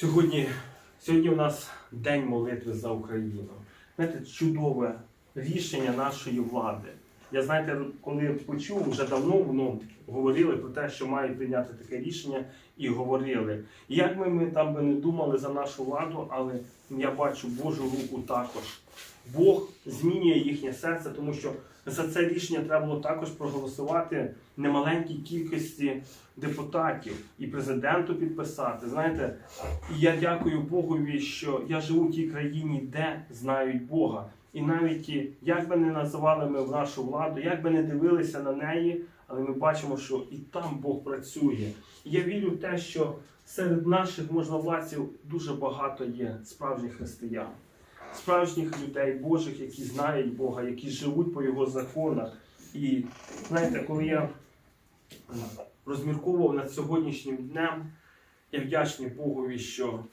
Сьогодні, сьогодні у нас День молитви за Україну. Знаєте, чудове рішення нашої влади. Я знаєте, коли почув, вже давно воно говорили про те, що мають прийняти таке рішення, і говорили. І як би ми там би не думали за нашу владу, але я бачу Божу руку також. Бог змінює їхнє серце, тому що за це рішення треба було також проголосувати немаленькій кількості депутатів і президенту підписати. Знаєте, я дякую Богові, що я живу в тій країні, де знають Бога. І навіть як би не називали ми в нашу владу, як би не дивилися на неї, але ми бачимо, що і там Бог працює. І я вірю в те, що серед наших можновладців дуже багато є справжніх християн, справжніх людей Божих, які знають Бога, які живуть по Його законах. І знаєте, коли я розмірковував над сьогоднішнім днем, я вдячний Богові, що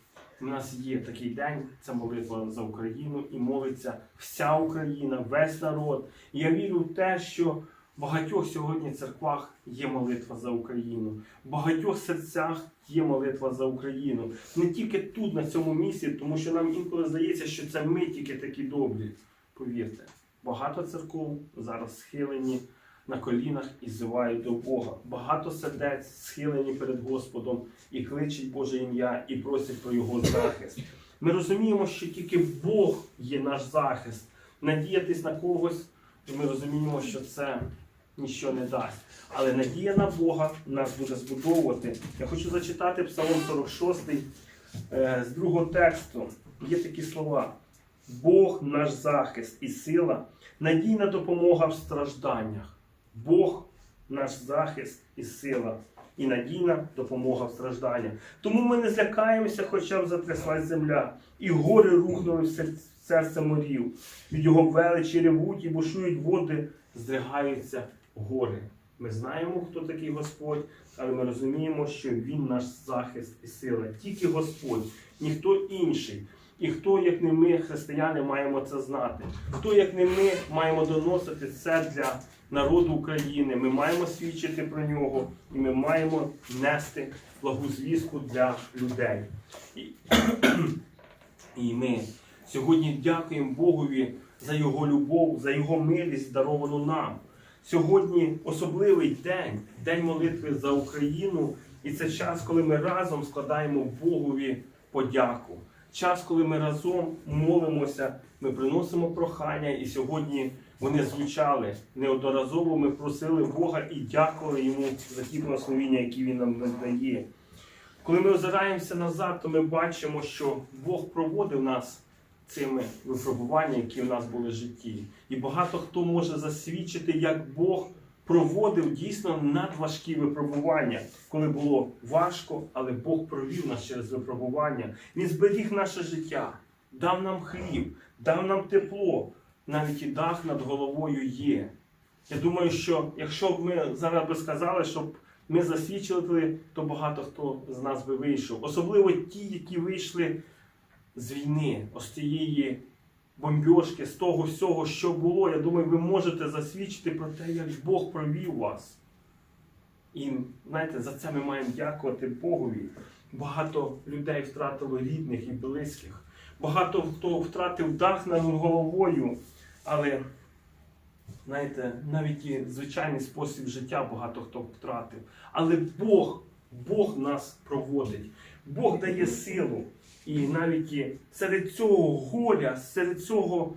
у нас є такий день, це молитва за Україну, і молиться вся Україна, весь народ. І я вірю в те, що в багатьох сьогодні церквах є молитва за Україну, в багатьох серцях є молитва за Україну. Не тільки тут, на цьому місці, тому що нам інколи здається, що це ми тільки такі добрі. Повірте, багато церков зараз схилені на колінах і зивають до Бога. Багато сердець схилені перед Господом і кличуть Боже ім'я, і просять про Його захист. Ми розуміємо, що тільки Бог є наш захист. Надіятись на когось, ми розуміємо, що це нічого не дасть. Але надія на Бога нас буде збудовувати. Я хочу зачитати Псалом 46 е, з другого тексту. Є такі слова. Бог наш захист і сила, надійна допомога в стражданнях. Бог наш захист і сила, і надійна допомога в стражданнях. Тому ми не злякаємося, хоча б затряслась земля, і гори рухнули в серце морів. Від його величі ревуть і бушують води, здригаються гори. Ми знаємо, хто такий Господь, але ми розуміємо, що Він наш захист і сила. Тільки Господь, ніхто інший. І хто, як не ми, християни, маємо це знати? Хто, як не ми, маємо доносити це для народу України? Ми маємо свідчити про нього, і ми маємо нести благу звістку для людей. І, і ми сьогодні дякуємо Богові за його любов, за його милість, даровану нам. Сьогодні особливий день, день молитви за Україну, і це час, коли ми разом складаємо Богові подяку. Час, коли ми разом молимося, ми приносимо прохання, і сьогодні вони звучали. Неодноразово ми просили Бога і дякували йому за ті благословіння, які він нам надає. Коли ми озираємося назад, то ми бачимо, що Бог проводив нас цими випробуваннями, які в нас були в житті. І багато хто може засвідчити, як Бог проводив дійсно надважкі випробування, коли було важко, але Бог провів нас через випробування. Він зберіг наше життя, дав нам хліб, дав нам тепло, навіть і дах над головою є. Я думаю, що якщо б ми зараз би сказали, щоб ми засвідчили, то багато хто з нас би вийшов. Особливо ті, які вийшли з війни, ось цієї бомбьошки, з того всього, що було. Я думаю, ви можете засвідчити про те, як Бог провів вас. І знаєте, за це ми маємо дякувати Богові. Багато людей втратило рідних і близьких. Багато хто втратив дах над головою. Але, знаєте, навіть і звичайний спосіб життя багато хто втратив. Але Бог, Бог нас проводить, Бог дає силу. І навіть серед цього горя, серед цього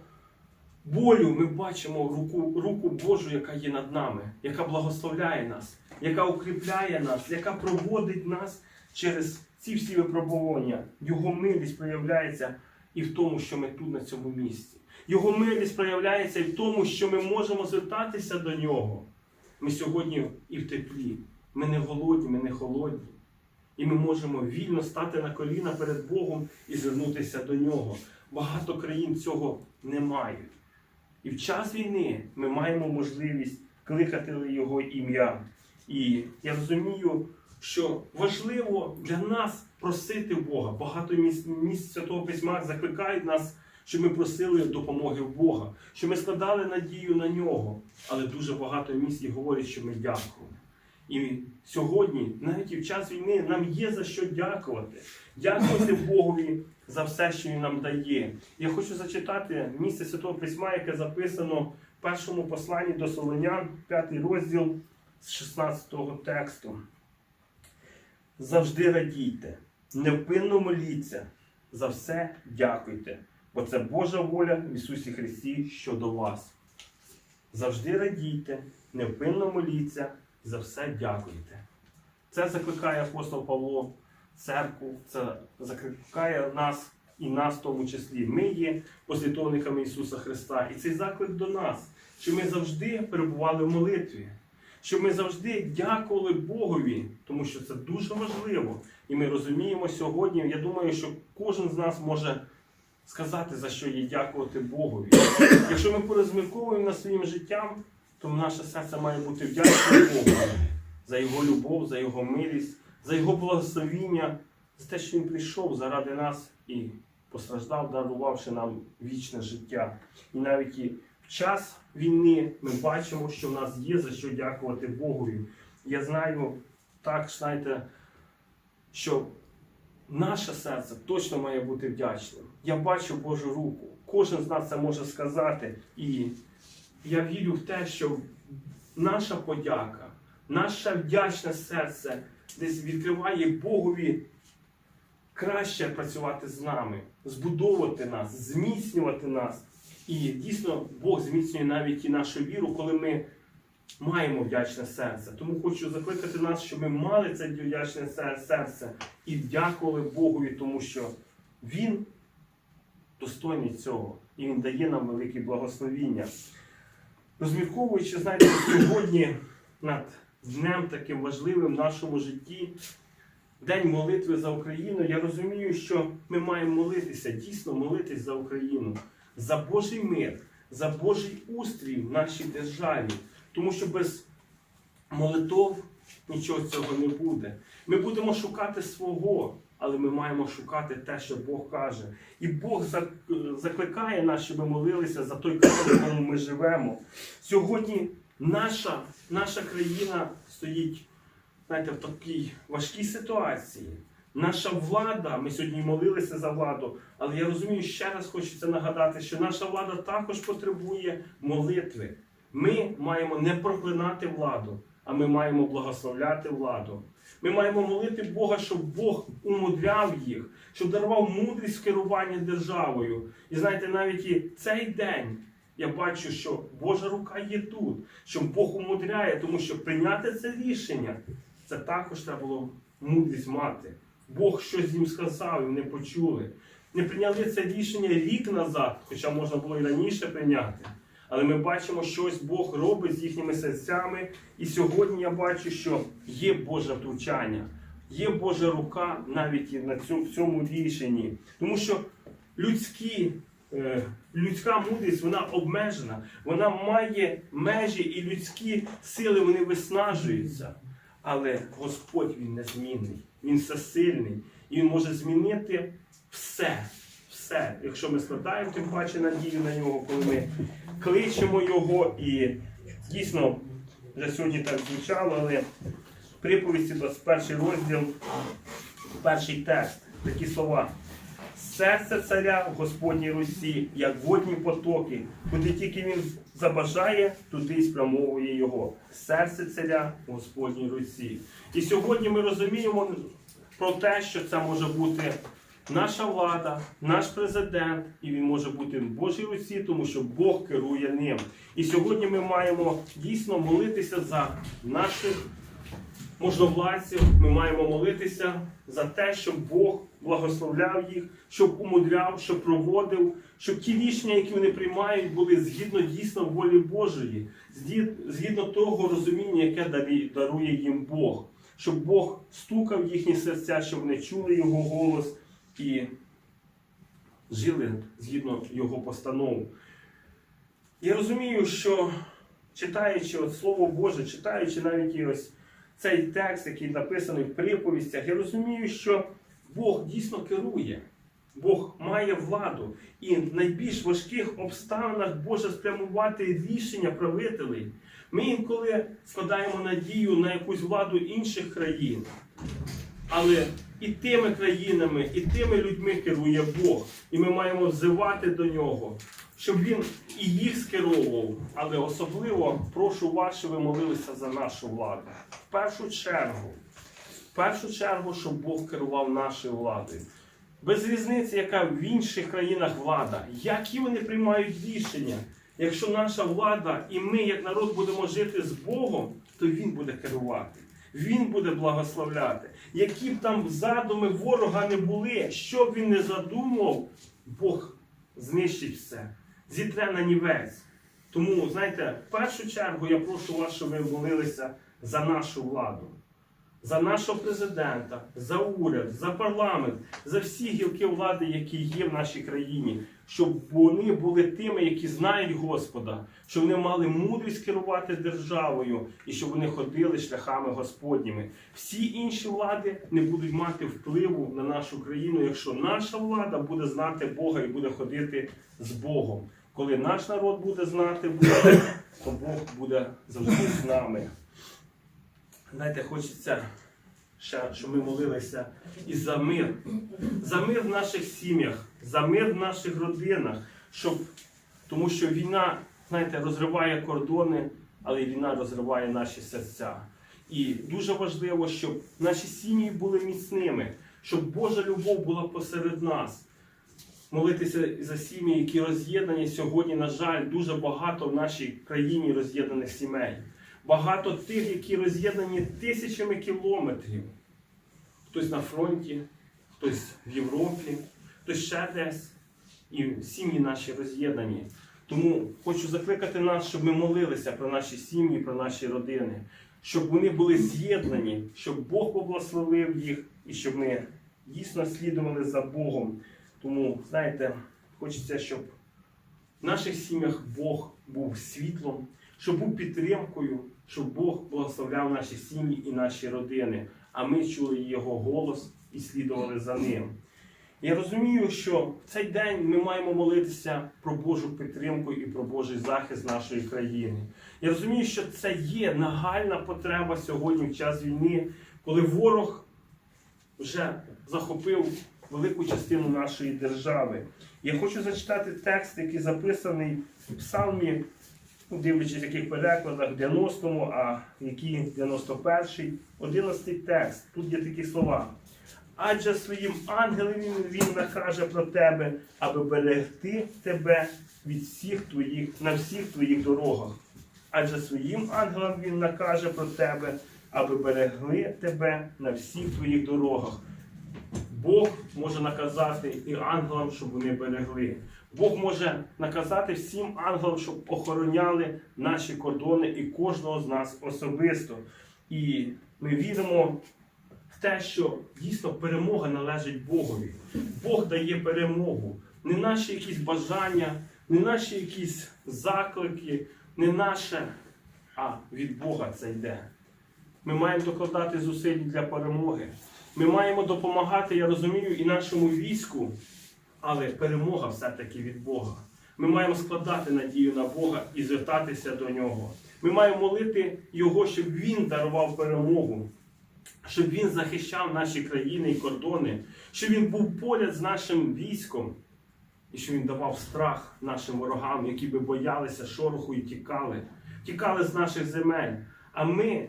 болю ми бачимо руку, руку Божу, яка є над нами, яка благословляє нас, яка укріпляє нас, яка проводить нас через ці всі випробування. Його милість проявляється і в тому, що ми тут на цьому місці. Його милість проявляється і в тому, що ми можемо звертатися до нього. Ми сьогодні і в теплі. Ми не голодні, ми не холодні. І ми можемо вільно стати на коліна перед Богом і звернутися до нього. Багато країн цього не мають. І в час війни ми маємо можливість кликати Його ім'я. І я розумію, що важливо для нас просити Бога. Багато місць, місць Святого Письма закликають нас, щоб ми просили допомоги в Бога, щоб ми складали надію на нього. Але дуже багато місць і говорять, що ми дякуємо. І сьогодні, навіть і в час війни, нам є за що дякувати. Дякувати Богові за все, що Він нам дає. Я хочу зачитати місце Святого Письма, яке записано в першому посланні до Солонян, п'ятий розділ з 16 тексту. Завжди радійте, невпинно моліться, за все дякуйте, бо це Божа воля в Ісусі Христі щодо вас. Завжди радійте, невпинно моліться, за все дякуйте. Це закликає апостол Павло церкву, це закликає нас і нас в тому числі. Ми є послідовниками Ісуса Христа. І цей заклик до нас, що ми завжди перебували в молитві, щоб ми завжди дякували Богові, тому що це дуже важливо. І ми розуміємо сьогодні. Я думаю, що кожен з нас може сказати, за що є дякувати Богові. Якщо ми порозмірковуємо над своїм життям, то наше серце має бути вдячне Богу за Його любов, за Його милість, за Його благословіння, за те, що Він прийшов заради нас і постраждав, дарувавши нам вічне життя. І навіть і в час війни ми бачимо, що в нас є за що дякувати Богові. Я знаю, так, знаєте, що наше серце точно має бути вдячним. Я бачу Божу руку. Кожен з нас це може сказати. І я вірю в те, що наша подяка, наше вдячне серце десь відкриває Богові краще працювати з нами, збудовувати нас, зміцнювати нас. І дійсно Бог зміцнює навіть і нашу віру, коли ми маємо вдячне серце. Тому хочу закликати нас, щоб ми мали це вдячне серце і дякували Богові, тому що Він достойний цього і Він дає нам велике благословіння. Розмірковуючи, знаєте, сьогодні над днем таким важливим в нашому житті, День молитви за Україну, я розумію, що ми маємо молитися, дійсно молитись за Україну, за Божий мир, за Божий устрій в нашій державі. Тому що без молитов нічого цього не буде. Ми будемо шукати свого, але ми маємо шукати те, що Бог каже. І Бог закликає нас, щоб ми молилися за той край, в якому ми живемо. Сьогодні наша, наша країна стоїть знаєте, в такій важкій ситуації. Наша влада, ми сьогодні молилися за владу, але я розумію, ще раз хочеться нагадати, що наша влада також потребує молитви. Ми маємо не проклинати владу, а ми маємо благословляти владу. Ми маємо молити Бога, щоб Бог умудряв їх, щоб дарував мудрість в керуванні державою. І знаєте, навіть і цей день я бачу, що Божа рука є тут, що Бог умудряє, тому що прийняти це рішення це також треба було мудрість мати. Бог щось їм сказав, і вони почули. Не прийняли це рішення рік назад, хоча можна було і раніше прийняти. Але ми бачимо, що ось Бог робить з їхніми серцями. І сьогодні я бачу, що є Боже втручання, є Божа рука навіть і на цьому, в цьому рішенні. Тому що людські, е, людська мудрість вона обмежена, вона має межі, і людські сили вони виснажуються. Але Господь Він незмінний, Він всесильний, і Він може змінити все. Все, якщо ми складаємо тим паче надію на нього, коли ми кличемо його, і дійсно вже сьогодні так звучало, але приповісті 21 розділ, перший текст, такі слова. Серце царя в Господній Русі, як водні потоки, куди тільки він забажає, туди спрямовує його. Серце царя в Господній Русі. І сьогодні ми розуміємо про те, що це може бути наша влада, наш президент, і він може бути в Божій Русі, тому що Бог керує ним. І сьогодні ми маємо дійсно молитися за наших можновладців, ми маємо молитися за те, щоб Бог благословляв їх, щоб умудряв, щоб проводив, щоб ті рішення, які вони приймають, були згідно дійсно волі Божої, згідно того розуміння, яке дарує їм Бог, щоб Бог стукав в їхні серця, щоб вони чули його голос і жили згідно його постанов. Я розумію, що читаючи от Слово Боже, читаючи навіть і ось цей текст, який написаний в приповістях, я розумію, що Бог дійсно керує. Бог має владу. І в найбільш важких обставинах Боже спрямувати рішення правителей. Ми інколи складаємо надію на якусь владу інших країн. Але і тими країнами, і тими людьми керує Бог. І ми маємо взивати до нього, щоб він і їх скеровував. Але особливо прошу вас, щоб ви молилися за нашу владу. В першу чергу, в першу чергу, щоб Бог керував нашою владою. Без різниці, яка в інших країнах влада, які вони приймають рішення. Якщо наша влада і ми, як народ, будемо жити з Богом, то Він буде керувати. Він буде благословляти. Які б там задуми ворога не були, що б він не задумав, Бог знищить все, зітре на нівець. Тому, знаєте, в першу чергу я прошу вас, щоб ви молилися за нашу владу, за нашого президента, за уряд, за парламент, за всі гілки влади, які є в нашій країні, щоб вони були тими, які знають Господа, щоб вони мали мудрість керувати державою і щоб вони ходили шляхами Господніми. Всі інші влади не будуть мати впливу на нашу країну, якщо наша влада буде знати Бога і буде ходити з Богом. Коли наш народ буде знати Бога, то Бог буде завжди з нами. Знаєте, хочеться ще, щоб ми молилися і за мир, за мир в наших сім'ях, за мир в наших родинах, щоб, тому що війна, знаєте, розриває кордони, але війна розриває наші серця. І дуже важливо, щоб наші сім'ї були міцними, щоб Божа любов була посеред нас. Молитися за сім'ї, які роз'єднані сьогодні, на жаль, дуже багато в нашій країні роз'єднаних сімей. Багато тих, які роз'єднані тисячами кілометрів. Хтось на фронті, хтось в Європі, хтось ще десь. І сім'ї наші роз'єднані. Тому хочу закликати нас, щоб ми молилися про наші сім'ї, про наші родини, щоб вони були з'єднані, щоб Бог поблагословив їх і щоб ми дійсно слідували за Богом. Тому, знаєте, хочеться, щоб в наших сім'ях Бог був світлом, щоб був підтримкою, щоб Бог благословляв наші сім'ї і наші родини, а ми чули Його голос і слідували за ним. Я розумію, що в цей день ми маємо молитися про Божу підтримку і про Божий захист нашої країни. Я розумію, що це є нагальна потреба сьогодні в час війни, коли ворог вже захопив велику частину нашої держави. Я хочу зачитати текст, який записаний в псалмі, ну, дивлячись, яких перекладах, 90-му, а який 91-й, 11-й текст. Тут є такі слова. Адже своїм ангелам він, накаже про тебе, аби берегти тебе від всіх твоїх, на всіх твоїх дорогах. Адже своїм ангелам він накаже про тебе, аби берегли тебе на всіх твоїх дорогах. Бог може наказати і ангелам, щоб вони берегли. Бог може наказати всім ангелам, щоб охороняли наші кордони і кожного з нас особисто. І ми віримо те, що дійсно перемога належить Богові. Бог дає перемогу. Не наші якісь бажання, не наші якісь заклики, не наше, а від Бога це йде. Ми маємо докладати зусиль для перемоги. Ми маємо допомагати, я розумію, і нашому війську, але перемога все-таки від Бога. Ми маємо складати надію на Бога і звертатися до нього. Ми маємо молити Його, щоб Він дарував перемогу, щоб Він захищав наші країни і кордони, щоб Він був поряд з нашим військом, і щоб Він давав страх нашим ворогам, які би боялися шороху і тікали, тікали з наших земель. А ми,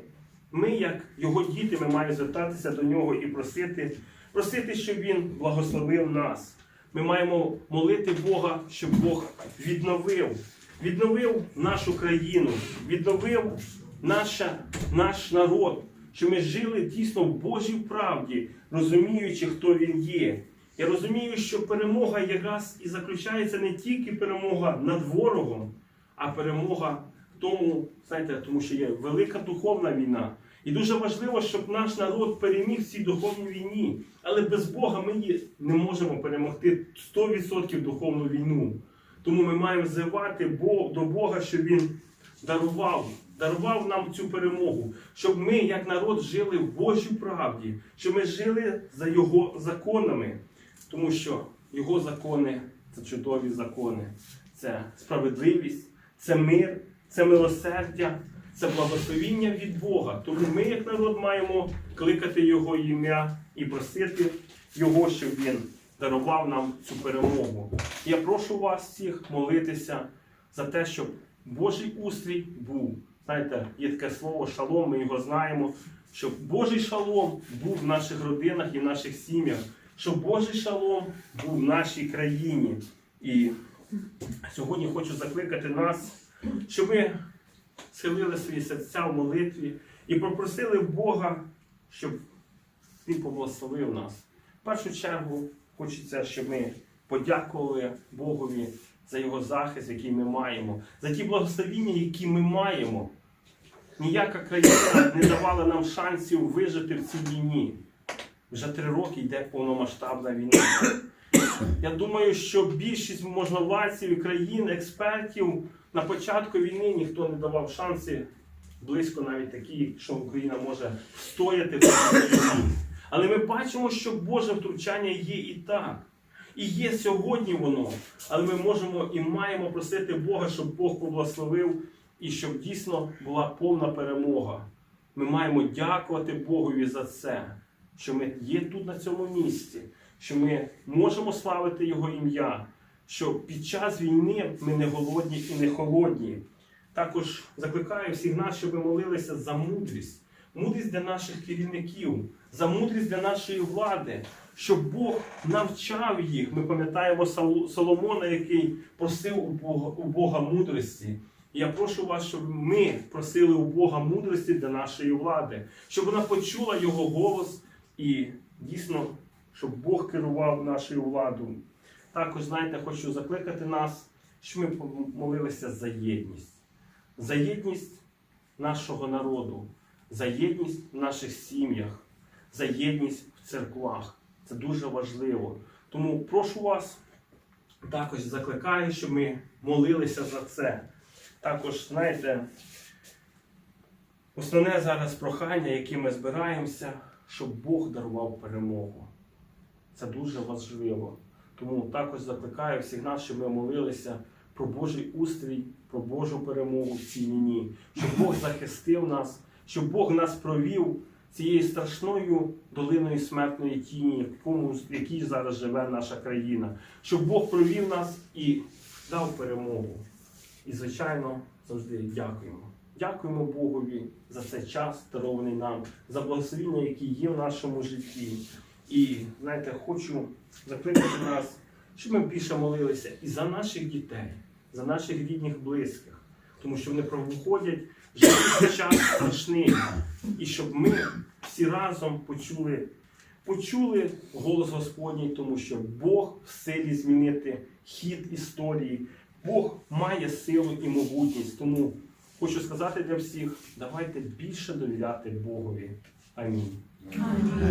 ми, як його діти, ми маємо звертатися до нього і просити, просити, щоб він благословив нас. Ми маємо молити Бога, щоб Бог відновив, відновив нашу країну, відновив наша, наш народ, щоб ми жили дійсно в Божій правді, розуміючи, хто він є. Я розумію, що перемога якраз і заключається не тільки перемога над ворогом, а перемога в тому, знаєте, тому що є велика духовна війна. І дуже важливо, щоб наш народ переміг в цій духовній війні. Але без Бога ми її не можемо перемогти 100% духовну війну. Тому ми маємо взивати Бо- до Бога, щоб Він дарував, дарував нам цю перемогу, щоб ми, як народ, жили в Божій правді, щоб ми жили за Його законами. Тому що Його закони це чудові закони. Це справедливість, це мир, це милосердя, це благословіння від Бога. Тому ми, як народ, маємо кликати Його ім'я і просити Його, щоб Він дарував нам цю перемогу. Я прошу вас всіх молитися за те, щоб Божий устрій був. Знаєте, є таке слово шалом, ми його знаємо. Щоб Божий шалом був в наших родинах і в наших сім'ях, щоб Божий шалом був в нашій країні. І сьогодні хочу закликати нас, щоб ми схилили свої серця в молитві і попросили Бога, щоб Він поблагословив нас. В першу чергу хочеться, щоб ми подякували Богові за його захист, який ми маємо, за ті благословіння, які ми маємо. Ніяка країна не давала нам шансів вижити в цій війні. Вже три роки йде повномасштабна війна. Я думаю, що більшість можновладців країн, експертів на початку війни ніхто не давав шанси близько навіть такі, що Україна може встояти в цій війні. Але ми бачимо, що Боже втручання є і так. І є сьогодні воно. Але ми можемо і маємо просити Бога, щоб Бог поблагословив і щоб дійсно була повна перемога. Ми маємо дякувати Богові за це, що ми є тут на цьому місці, що ми можемо славити Його ім'я, що під час війни ми не голодні і не холодні. Також закликаю всіх нас, щоб ми молилися за мудрість, мудрість для наших керівників, за мудрість для нашої влади, щоб Бог навчав їх. Ми пам'ятаємо Соломона, який просив у Бога, у Бога мудрості. Я прошу вас, щоб ми просили у Бога мудрості для нашої влади, щоб вона почула його голос і дійсно, щоб Бог керував нашою владою. Також, знаєте, хочу закликати нас, щоб ми молилися за єдність, за єдність нашого народу, за єдність в наших сім'ях, за єдність в церквах. Це дуже важливо. Тому прошу вас, також закликаю, щоб ми молилися за це. Також, знаєте, основне зараз прохання, яке ми збираємося, щоб Бог дарував перемогу. Це дуже важливо. Тому також закликаю всіх нас, щоб ми молилися про Божий устрій, про Божу перемогу в цій війні, щоб Бог захистив нас, щоб Бог нас провів цією страшною долиною смертної тіні, в якому- в якій зараз живе наша країна, щоб Бог провів нас і дав перемогу. І, звичайно, завжди дякуємо. Дякуємо Богові за цей час, дарований нам, за благословіння, які є в нашому житті. І знаєте, хочу закликати нас, щоб ми більше молилися і за наших дітей, за наших рідних, близьких, тому що вони проходять життєвий час страшний. І щоб ми всі разом почули, почули голос Господній, тому що Бог в силі змінити хід історії. Бог має силу і могутність. Тому хочу сказати для всіх: давайте більше довіряти Богові. Амінь.